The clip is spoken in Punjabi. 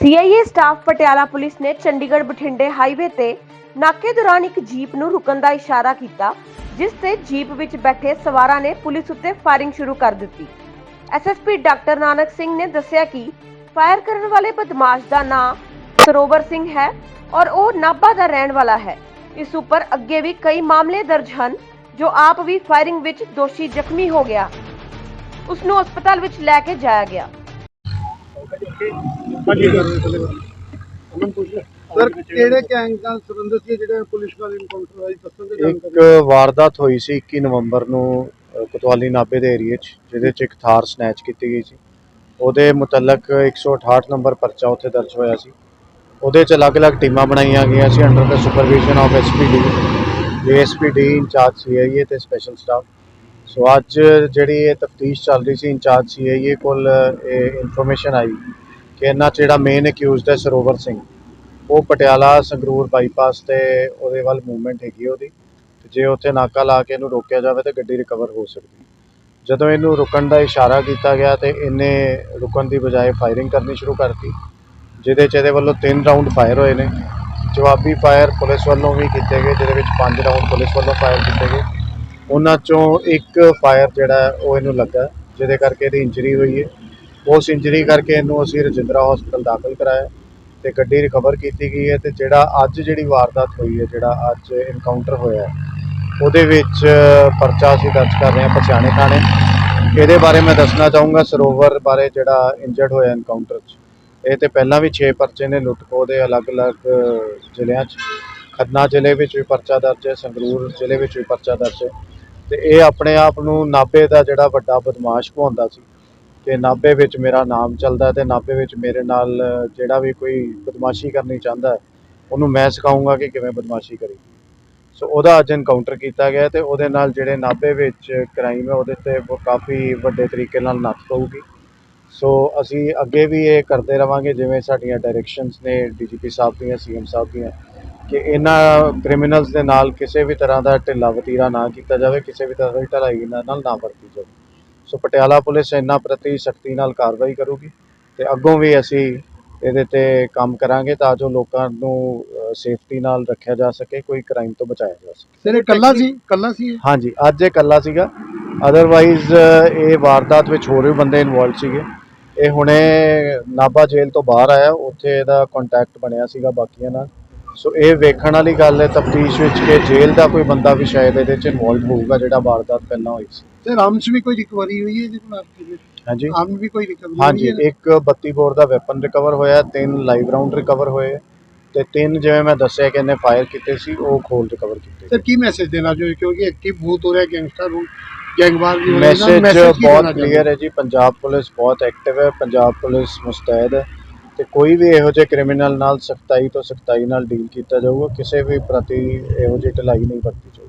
ਸੀਆਈਏ ਸਟਾਫ ਪਟਿਆਲਾ ਪੁਲਿਸ ਨੇ ਚੰਡੀਗੜ੍ਹ ਬਠਿੰਡੇ ਹਾਈਵੇ ਤੇ ਨਾਕੇ ਦੌਰਾਨ ਇੱਕ ਜੀਪ ਨੂੰ ਰੁਕਣ ਦਾ ਇਸ਼ਾਰਾ ਕੀਤਾ, ਜਿਸ ਤੇ ਜੀਪ ਵਿੱਚ ਬੈਠੇ ਸਵਾਰਾਂ ਨੇ ਪੁਲਿਸ ਉੱਤੇ ਫਾਇਰਿੰਗ ਸ਼ੁਰੂ ਕਰ ਦਿੱਤੀ। ਐਸਐਸਪੀ ਡਾਕਟਰ ਨਾਨਕ ਸਿੰਘ ਨੇ ਦੱਸਿਆ ਕਿ ਫਾਇਰ ਕਰਨ ਵਾਲੇ ਬਦਮਾਸ਼ ਦਾ ਨਾਂ ਸਰੋਵਰ ਸਿੰਘ ਹੈ ਔਰ ਉਹ ਨਾਭਾ ਦਾ ਰਹਿਣ ਵਾਲਾ ਹੈ। ਇਸ ਉੱਪਰ ਅੱਗੇ ਵੀ ਕਈ ਮਾਮਲੇ ਦਰਜ ਹਨ, ਜੋ ਆਪ ਵੀ ਫਾਇਰਿੰਗ ਵਿੱਚ ਦੋਸ਼ੀ ਜ਼ਖਮੀ ਹੋ ਗਿਆ। ਉਸ ਨੂੰ ਹਸਪਤਾਲ ਵਿੱਚ ਲੈ ਕੇ ਜਾਇਆ ਗਿਆ। ਸਰ ਕਿਹੜੇ ਗੈਂਗ ਨਾਲ ਸੰਬੰਧਿਤ ਸੀ ਜਿਹੜੇ ਪੁਲਿਸ ਨਾਲ ਇਨਕਾਊਂਟਰ ਹੋਇਆ ਜੀ ਦੱਸਣ ਦੇ ਇੱਕ ਵਾਰਦਾਤ ਹੋਈ ਸੀ 21 ਨਵੰਬਰ ਨੂੰ ਕੋਤਵਾਲੀ ਨਾਭੇ ਦੇ ਏਰੀਏ 'ਚ ਜਿਹਦੇ 'ਚ ਇੱਕ ਥਾਰ ਸਨੈਚ ਕੀਤੀ ਗਈ ਸੀ। ਉਹਦੇ ਮੁਤਲਕ 168 ਨੰਬਰ ਪਰਚਾ ਉੱਥੇ ਦਰਜ ਹੋਇਆ ਸੀ। ਉਹਦੇ 'ਚ ਅਲੱਗ-ਅਲੱਗ ਟੀਮਾਂ ਬਣਾਈਆਂ ਗਈਆਂ ਸੀ under the supervision of SPD ASPD incharge CIA ਤੇ ਸਪੈਸ਼ਲ ਸਟਾਫ ਸੋ ਅੱਜ ਜਿਹੜੀ ਇਹ ਤਫਤੀਸ਼ ਚੱਲ ਰਹੀ ਸੀ ਇੰਚਾਰਜ ਸੀਆਈਏ ਕੋਲ ਇਹ ਇਨਫੋਰਮੇਸ਼ਨ ਆਈ। ਕਿ ਇਹਨਾਂ 'ਚ ਜਿਹੜਾ ਮੇਨ ਅਕਿਊਜ਼ਡ ਹੈ ਸਰੋਵਰ ਸਿੰਘ, ਉਹ ਪਟਿਆਲਾ ਸੰਗਰੂਰ ਬਾਈਪਾਸ ਤੇ ਉਹਦੇ ਵੱਲ ਮੂਵਮੈਂਟ ਹੈਗੀ ਉਹਦੀ ਜੇ ਉੱਥੇ ਨਾਕਾ ਲਾ ਕੇ ਇਹਨੂੰ ਰੋਕਿਆ ਜਾਵੇ ਤਾਂ ਗੱਡੀ ਰਿਕਵਰ ਹੋ ਸਕਦੀ ਜਦੋਂ ਇਹਨੂੰ ਰੁਕਣ ਦਾ ਇਸ਼ਾਰਾ ਕੀਤਾ ਗਿਆ ਤੇ ਇਹਨੇ ਰੁਕਣ ਦੀ ਬਜਾਏ ਫਾਇਰਿੰਗ ਕਰਨੀ ਸ਼ੁਰੂ ਕਰਤੀ, ਜਿਹਦੇ 'ਚ ਇਹਦੇ ਵੱਲੋਂ ਤਿੰਨ ਰਾਉਂਡ ਫਾਇਰ ਹੋਏ ਨੇ। ਜਵਾਬੀ ਫਾਇਰ ਪੁਲਿਸ ਵੱਲੋਂ ਵੀ ਕੀਤੇ ਗਏ, ਜਿਹਦੇ ਵਿੱਚ ਪੰਜ ਰਾਉਂਡ ਪੁਲਿਸ ਵੱਲੋਂ ਫਾਇਰ ਕੀਤੇ ਗਏ। ਉਹਨਾਂ 'ਚੋਂ ਇੱਕ ਫਾਇਰ ਜਿਹੜਾ ਉਹ ਇਹਨੂੰ ਲੱਗਾ, ਜਿਹਦੇ ਕਰਕੇ ਇਹਦੀ ਇੰਜਰੀ ਹੋਈ ਹੈ। ਉਸ ਇੰਜਰੀ ਕਰਕੇ ਇਹਨੂੰ ਅਸੀਂ ਰਜਿੰਦਰਾ ਹਸਪੀਟਲ ਦਾਖਲ ਕਰਾਇਆ ਤੇ ਗੱਡੀ ਰਿਕਵਰ ਕੀਤੀ ਗਈ ਹੈ ਤੇ ਜਿਹੜਾ ਅੱਜ ਜਿਹੜੀ ਵਾਰਦਾਤ ਹੋਈ ਹੈ, ਜਿਹੜਾ ਅੱਜ ਇਨਕਾਊਂਟਰ ਹੋਇਆ ਉਹਦੇ ਵਿੱਚ ਪਰਚਾ ਅਸੀਂ ਦਰਜ ਕਰ ਰਹੇ ਹਾਂ ਪਛਾਣੇ ਥਾਣੇ। ਇਹਦੇ ਬਾਰੇ ਮੈਂ ਦੱਸਣਾ ਚਾਹੂੰਗਾ ਸਰੋਵਰ ਬਾਰੇ ਜਿਹੜਾ ਇੰਜਰਡ ਹੋਇਆ ਇਨਕਾਊਂਟਰ 'ਚ। ਇਹ ਤੇ ਪਹਿਲਾਂ ਵੀ 6 ਪਰਚੇ ਨੇ ਲੁੱਟਖੋ ਦੇ ਅਲੱਗ-ਅਲੱਗ ਜ਼ਿਲ੍ਹਿਆਂ 'ਚ। ਖੰਨਾ ਜ਼ਿਲ੍ਹੇ ਵਿੱਚ ਵੀ ਪਰਚਾ ਦਰਜ ਹੈ, ਸੰਗਰੂਰ ਜ਼ਿਲ੍ਹੇ ਵਿੱਚ ਵੀ ਪਰਚਾ ਦਰਜ ਹੈ। ਤੇ ਇਹ ਆਪਣੇ ਆਪ ਨੂੰ ਨਾਭੇ ਦਾ ਜਿਹੜਾ ਵੱਡਾ ਬਦਮਾਸ਼ ਕਹਾਉਂਦਾ ਸੀ। ਕਿ ਨਾਭੇ ਵਿੱਚ ਮੇਰਾ ਨਾਮ ਚੱਲਦਾ ਹੈ ਤੇ ਨਾਭੇ ਵਿੱਚ ਮੇਰੇ ਨਾਲ ਜਿਹੜਾ ਵੀ ਕੋਈ ਬਦਮਾਸ਼ੀ ਕਰਨੀ ਚਾਹੁੰਦਾ ਉਹਨੂੰ ਮੈਂ ਸਿਖਾਉਂਗਾ ਕਿ ਕਿਵੇਂ ਬਦਮਾਸ਼ੀ ਕਰੀ ਸੋ ਉਹਦਾ ਅੱਜ ਐਨਕਾਊਂਟਰ ਕੀਤਾ ਗਿਆ ਤੇ ਉਹਦੇ ਨਾਲ ਜਿਹੜੇ ਨਾਭੇ ਵਿੱਚ ਕ੍ਰਾਈਮ ਹੈ, ਉਹਦੇ ਤੇ ਕਾਫੀ ਵੱਡੇ ਤਰੀਕੇ ਨਾਲ ਨੱਥ ਪਊਗੀ। ਸੋ ਅਸੀਂ ਅੱਗੇ ਵੀ ਇਹ ਕਰਦੇ ਰਵਾਂਗੇ, ਜਿਵੇਂ ਸਾਡੀਆਂ ਡਾਇਰੈਕਸ਼ਨਸ ਨੇ ਡੀਜੀਪੀ ਸਾਹਿਬ ਦੀਆਂ, ਸੀਐਮ ਸਾਹਿਬ ਦੀਆਂ, ਕਿ ਇਹਨਾਂ ਕ੍ਰਿਮੀਨਲਸ ਦੇ ਨਾਲ ਕਿਸੇ ਵੀ ਤਰ੍ਹਾਂ ਦਾ ਢਿੱਲਾ ਵਤੀਰਾ ਨਾ ਕੀਤਾ ਜਾਵੇ, ਕਿਸੇ ਵੀ ਤਰ੍ਹਾਂ ਦੀ ਢਲਾਈ ਇਹਨਾਂ ਨਾਲ ਨਾ ਵਰਤੀ ਜਾਵੇ। ਸੋ ਪਟਿਆਲਾ ਪੁਲਿਸ ਇਹਨਾਂ ਪ੍ਰਤੀ ਸਖਤੀ ਨਾਲ ਕਾਰਵਾਈ ਕਰੂਗੀ ਤੇ ਅੱਗੋਂ ਵੀ ਅਸੀਂ ਇਹਦੇ ਤੇ ਕੰਮ ਕਰਾਂਗੇ ਤਾਂ ਜੋ ਲੋਕਾਂ ਨੂੰ ਸੇਫਟੀ ਨਾਲ ਰੱਖਿਆ ਜਾ ਸਕੇ ਕੋਈ ਕ੍ਰਾਈਮ ਤੋਂ ਬਚਾਇਆ ਜਾ ਸਕੇ। ਸਰ ਇਹ ਕੱਲਾ ਸੀ? ਕੱਲਾ ਸੀ? ਹਾਂਜੀ ਅੱਜ ਇਹ ਇਕੱਲਾ ਸੀਗਾ। ਅਦਰਵਾਈਜ਼ ਇਹ ਵਾਰਦਾਤ ਵਿੱਚ ਹੋਰ ਵੀ ਬੰਦੇ ਇਨਵੋਲਡ ਸੀਗੇ। ਇਹ ਹੁਣੇ ਨਾਭਾ ਜੇਲ੍ਹ ਤੋਂ ਬਾਹਰ ਆਇਆ ਉੱਥੇ ਇਹਦਾ ਕੰਟੈਕਟ ਬਣਿਆ ਸੀਗਾ ਬਾਕੀਆਂ ਨਾਲ। ਸੋ ਇਹ ਵੇਖਣ ਵਾਲੀ ਗੱਲ ਹੈ ਤਫਤੀਸ਼ ਵਿੱਚ ਕਿ ਜੇਲ੍ਹ ਦਾ ਕੋਈ ਬੰਦਾ ਵੀ ਸ਼ਾਇਦ ਇਹਦੇ ਚ ਇਨਵੋਲਡ ਹੋਊਗਾ ਜਿਹੜਾ ਵਾਰਦਾਤ ਪਹਿਲਾਂ ਹੋਈ ਸੀ। ਸਰ ਆਰਮਸ ਵੀ ਕੋਈ ਰਿਕਵਰੀ ਹੋਈ ਹੈ ਜੀ ਕੋਲ ਆਪਕੇ ਹਾਂਜੀ। ਆਰਮ ਵੀ ਕੋਈ ਰਿਕਵਰੀ ਹਾਂਜੀ ਇੱਕ 32 ਬੋਰ ਦਾ ਵੈਪਨ ਰਿਕਵਰ ਹੋਇਆ ਤਿੰਨ ਲਾਈਵ ਰਾਉਂਡ ਰਿਕਵਰ ਹੋਏ ਤੇ ਤਿੰਨ ਜਿਵੇਂ ਮੈਂ ਦੱਸਿਆ ਕਿ ਇਹਨੇ ਫਾਇਰ ਕੀਤੇ ਸੀ ਉਹ ਖੋਲ ਰਿਕਵਰ ਕੀਤੇ। ਸਰ ਕੀ ਮੈਸੇਜ ਦੇਣਾ ਚਾਹੋ ਕਿਉਂਕਿ ਐਕਟਿਵ ਬਹੁਤ ਹੋ ਰਿਹਾ ਗੈਂਗਸਟਰ ਨੂੰ ਗੈਂਗਵਾਰ ਵੀ ਹੋ ਰਹੇ ਨੇ, ਮੈਸੇਜ ਬਹੁਤ ਕਲੀਅਰ ਹੈ ਜੀ ਪੰਜਾਬ ਪੁਲਿਸ ਬਹੁਤ ਐਕਟਿਵ ਹੈ ਪੰਜਾਬ ਪੁਲਿਸ ਮੁਸਤੈਦ ਹੈ। ਤੇ ਕੋਈ ਵੀ ਇਹੋ ਜਿਹੇ ਕ੍ਰਿਮੀਨਲ ਨਾਲ ਸਖਤਾਈ ਤੋਂ ਸਖਤਾਈ ਨਾਲ ਡੀਲ ਕੀਤਾ ਜਾਊਗਾ, ਕਿਸੇ ਵੀ ਪ੍ਰਤੀ ਇਹੋ ਜਿਹੀ ਢਿਲਾਈ ਨਹੀਂ ਵਰਤੀ ਜਾਊਗੀ।